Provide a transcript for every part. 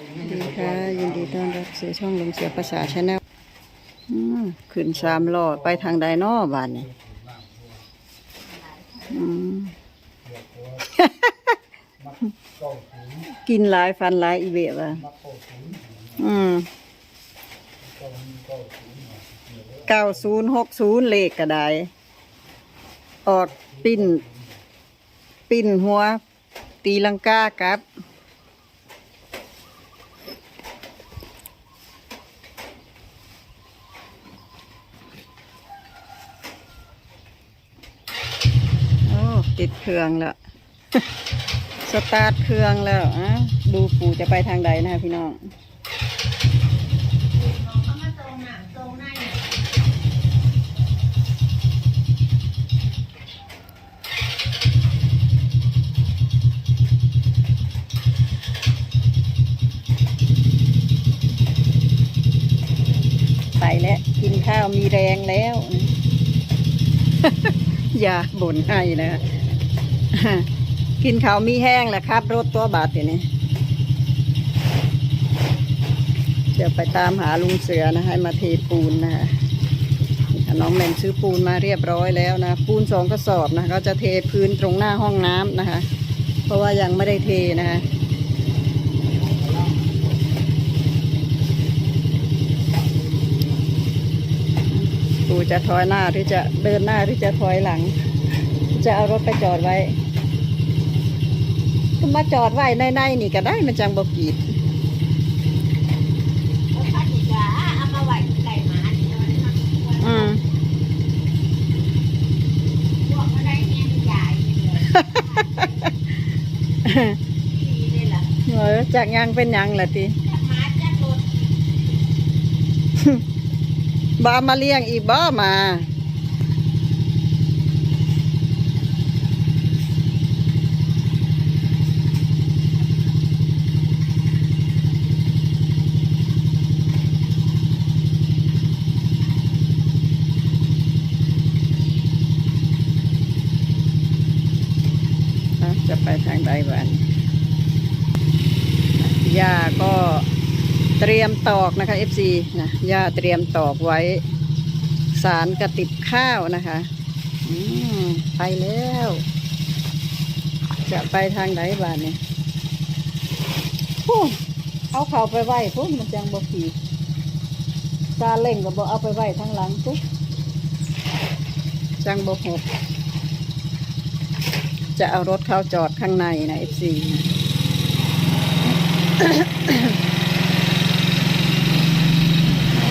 ดีค่ะ ยินดีต้อนรับสู่ช่องลมเสียภาษาชาแนลขึ้นสามล้อไปทางใดนอบานนี่กินหลายฟันหลายอีเบะว่ะอืมเก้าศูนย์หกศูนย์เลขก็ไดออกปิ้น ปิ้นหัว ตีลังกากับ โอ้ ติดเครื่องแล้ว สตาร์ทเครื่องแล้วอะดูปู่จะไปทางใดนะคะพี่น้องไปแล้วกินข้าวมีแรงแล้ว อย่าบ่นให้นะ กินข้าวมีแห้งแหละครับ รถตัวบาดอยู่นี่เดี๋ยวไปตามหาลุงเสือนะให้มาเทปูนนะคะน้องแมนซื้อปูนมาเรียบร้อยแล้วนะ ปูนสองกระสอบนะก็จะเทพื้นตรงหน้าห้องน้ำนะคะ เพราะว่ายังไม่ได้เทนะคะปูจะถอยหน้าหรือจะเดินหน้าหรือจะถอยหลัง จะเอารถไปจอดไว้ ก็มาจอดไว้ในในๆนี่ก็ได้มันจังบกีดพัดอีกอะเอามาไว้ไก่หมาที่มันทำควรอืมพวกมาได้แง่ใหญ่เลยดีเลยล่ะเออจากยังเป็นหยังล่ะทีจักหมาจักรถบ้ามาเลี้ยงอีกบ้ามา อะจะ ไปทางใดบ้านย่าก็เตรียมตอกนะคะ FC นะย่าเตรียมตอกไว้ สารกระติบข้าวนะคะอืมไปแล้ว จะไปทางไหนบ้านเนี่ยโอ้เอาเขาไปไหว้ปุ๊บมันจังบ่ขีดซาเล่งก็บ่เอาไปไหว้ทางหลังปุ๊บจังบ่หก จะเอารถเข้าจอดข้างในนะ FC นะ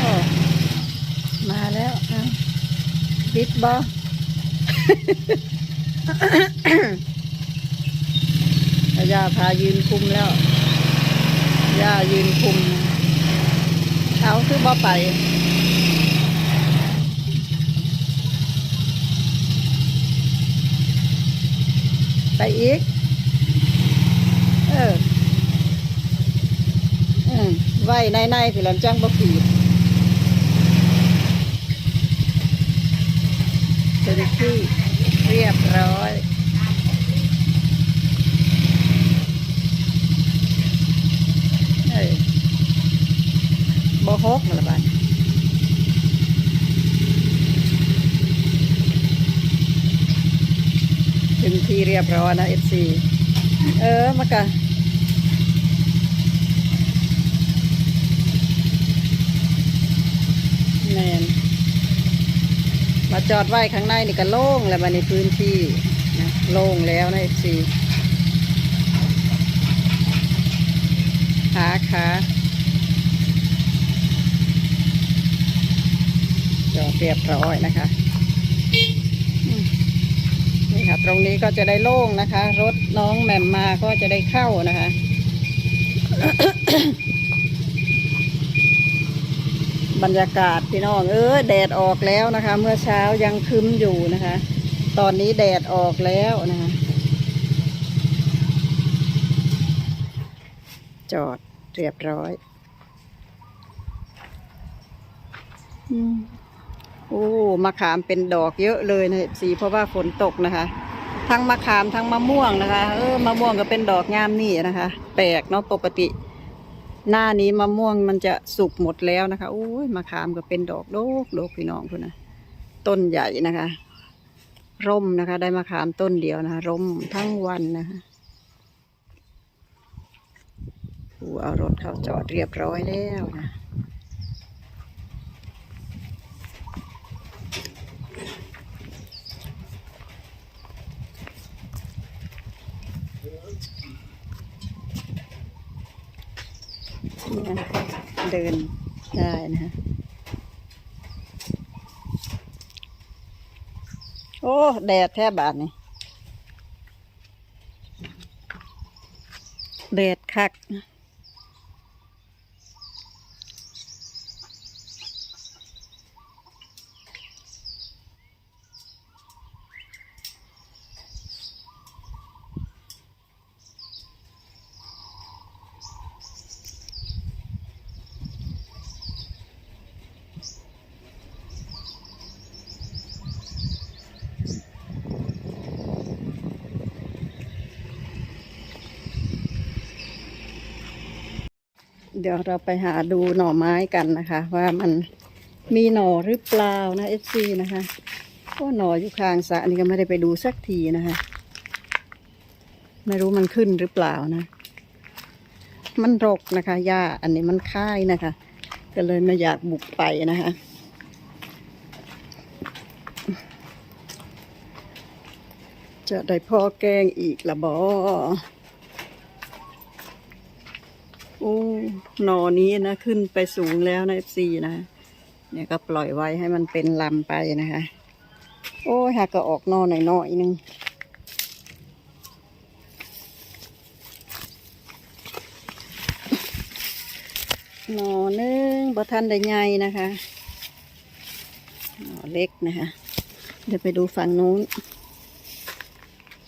โอ้มาแล้วอะปิดบอย่าพายืนคุมแล้วย่ายืนคุมเอาคือบอไป ไปอีก เอออืมไว้ในในพี่หลังจังบ่ขีดเจ้าหน้าที่เรียบร้อยเอ้ยบ่ฮกมาละบาดถึง ที่เรียบร้อยนะเอฟซีเออมากะแมนมาจอดไว้ข้างในนี่ก็โล่งแล้วมาในพื้นที่นะโล่งแล้วนะเอฟซีขาขาจอดเรียบร้อยนะคะอืมนี่ค่ะ ตรงนี้ก็จะได้โล่งนะคะ รถน้องแหม่มมาก็จะได้เข้านะคะ บรรยากาศพี่น้องเออแดดออกแล้วนะคะ เมื่อเช้ายังคึ้มอยู่นะคะ ตอนนี้แดดออกแล้วนะคะ จอดเรียบร้อยอืมโอ้มะขามเป็นดอกเยอะเลยนะสีเพราะว่าฝนตกนะคะ ทั้งมะขามทั้งมะม่วงนะคะ เออมะม่วงก็เป็นดอกงามนี่นะคะ แปลกเนาะปกติ หน้านี้มะม่วงมันจะสุกหมดแล้วนะคะโอ้ยมะขามก็เป็นดอกโดกโดกพี่น้องคุณนะต้นใหญ่นะคะ ร่มนะคะ ได้มะขามต้นเดียวนะคะร่มทั้งวันนะคะผู้เอารถเข้าจอดเรียบร้อยแล้วนะ เนี่ยเดินได้นะฮะโอ้ แดดแทบบาดนี่แดดคัก เดี๋ยวเราไปหาดูหน่อไม้กันนะคะ ว่ามันมีหน่อหรือเปล่านะเอฟซีนะคะก็หน่ออยู่ข้างสระนี่ก็ไม่ได้ไปดูสักทีนะคะ ไม่รู้มันขึ้นหรือเปล่านะ มันรกนะคะหญ้าอันนี้มันค่ายนะคะ ก็เลยไม่อยากบุกไปนะคะจะได้พ่อแกงอีกละบอ โอ้หนอนี้นะขึ้นไปสูงแล้วนะเอฟซีนะเนี่ยก็ปล่อยไว้ให้มันเป็นลำไปนะคะ โอ้หากก็ออกนอหน่อยหน่อยนึงหนอหนึงบะทันได้ใหญ่นะคะหนอเล็กนะคะ เดี๋ยวไปดูฝั่งนู้น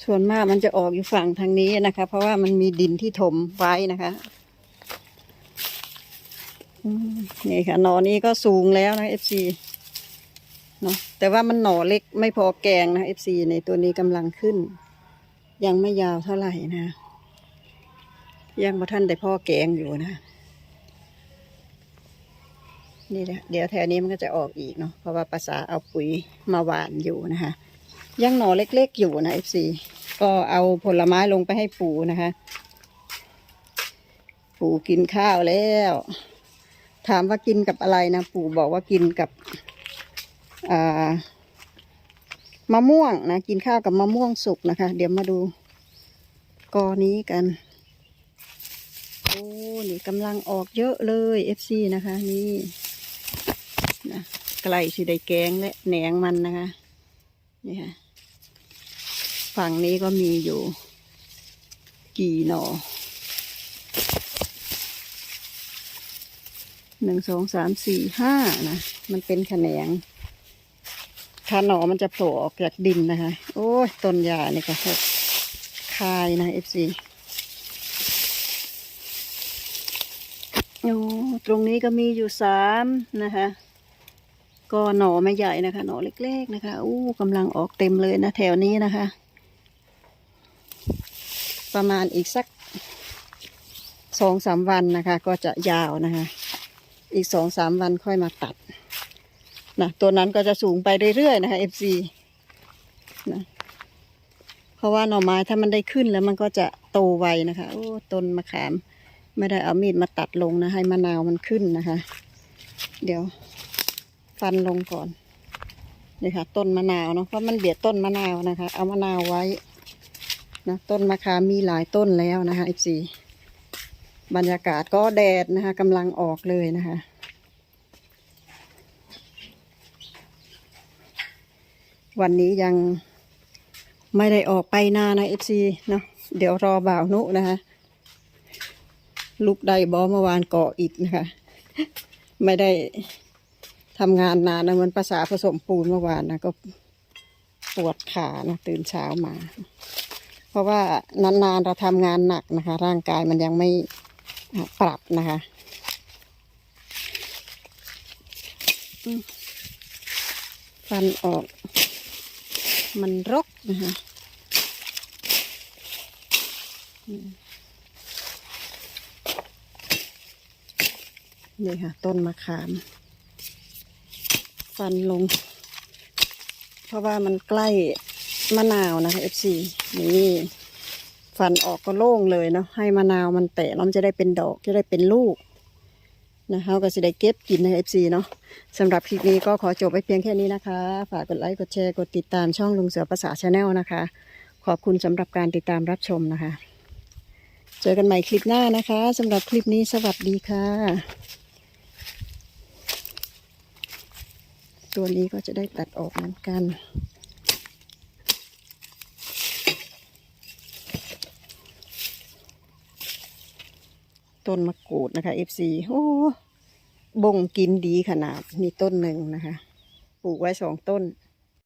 ส่วนมากมันจะออกอยู่ฝั่งทางนี้นะคะ เพราะว่ามันมีดินที่ถมไว้นะคะ นี่ค่ะหน่อนี้ก็สูงแล้วนะ FC เนาะแต่ว่ามันหน่อเล็กไม่พอแกงนะ FC ในตัวนี้กำลังขึ้น ยังไม่ยาวเท่าไหร่นะ ยังมาท่านได้พ่อแกงอยู่นะ นี่นะเดี๋ยวแถวนี้มันก็จะออกอีกเนาะเพราะว่าภาษาเอาปุ๋ยมาหวานอยู่นะคะยังหน่อเล็ก ๆ อยู่นะ FC ก็เอาผลไม้ลงไปให้ปู่นะคะ ปู่กินข้าวแล้ว ถามว่ากินกับอะไรนะปู่บอกว่ากินกับมะม่วงนะกินข้าวกับมะม่วงสุกนะคะ เดี๋ยวมาดูกอนี้กันโอ้นี่กำลังออกเยอะเลย FC นะคะนี่นะไกลสิได้แกงและแหนงมันนะคะนี่ค่ะฝั่งนี้ก็มีอยู่ กี่หน่อ หนึ่งสองสามสี่ห้านะ มันเป็นแขนงถ้าหนอมันจะโผล่ออกจากดินนะคะ โอ้ยต้นหญ้านี่ก็หกคายนะเอฟซีโอ้ตรงนี้ก็มีอยู่สามนะคะ ก็หน่อไม่ใหญ่นะคะ หน่อเล็กๆนะคะอู้กำลังออกเต็มเลยนะแถวนี้นะคะ ประมาณอีกสักสองสามวันนะคะ ก็จะยาวนะคะ อีกสองสามวันค่อยมาตัดนะตัวนั้นก็จะสูงไปเรื่อยๆนะคะ FC นะเพราะว่าหน่อไม้ถ้ามันได้ขึ้นแล้วมันก็จะโตไวนะคะ โอ้ต้นมะขาม ไม่ได้เอามีดมาตัดลงนะให้มะนาวมันขึ้นนะคะ เดี๋ยวฟันลงก่อนนี่ค่ะ ต้นมะนาวเนาะเพราะมันเบียดต้นมะนาวนะคะ เอามะนาวไว้นะต้นมะขามมีหลายต้นแล้วนะคะ FC บรรยากาศก็แดดนะคะกำลังออกเลยนะคะ วันนี้ยังไม่ได้ออกไปนานะเอฟซีเนาะเดี๋ยวรอบ่าวนุนะคะลูกได้บอเมื่อวานเกาะอิดนะคะ ไม่ได้ทำงานนานนะมือนภาษาผสมปูนเมื่อวานนะก็ปวดขานะตื่นเช้ามา เพราะว่านานๆเราทำงานหนักนะคะ ร่างกายมันยังไม่ ปรับนะคะฟันออก มันรกนะคะนี่ค่ะ ต้นมะขาม ฟันลง เพราะว่ามันใกล้มะนาวนะคะ FC นี่ ฟันออกก็โล่งเลยเนาะให้มะนาวมันแตกแล้วมันจะได้เป็นดอกจะได้เป็นลูกนะคะก็จะได้เก็บกินใน FC เนาะสำหรับคลิปนี้ก็ขอจบไปเพียงแค่นี้นะคะ ฝากกดไลค์กดแชร์กดติดตามช่องลุงเสือภาษาชาแนลนะคะ ขอบคุณสำหรับการติดตามรับชมนะคะ เจอกันใหม่คลิปหน้านะคะสำหรับคลิปนี้สวัสดีค่ะ ตัวนี้ก็จะได้ตัดออกเหมือนกัน ต้นมะกรูดนะคะ FC โอ้บ่งกินดีขนาดมีต้นหนึ่งนะคะ ปลูกไว้สองต้น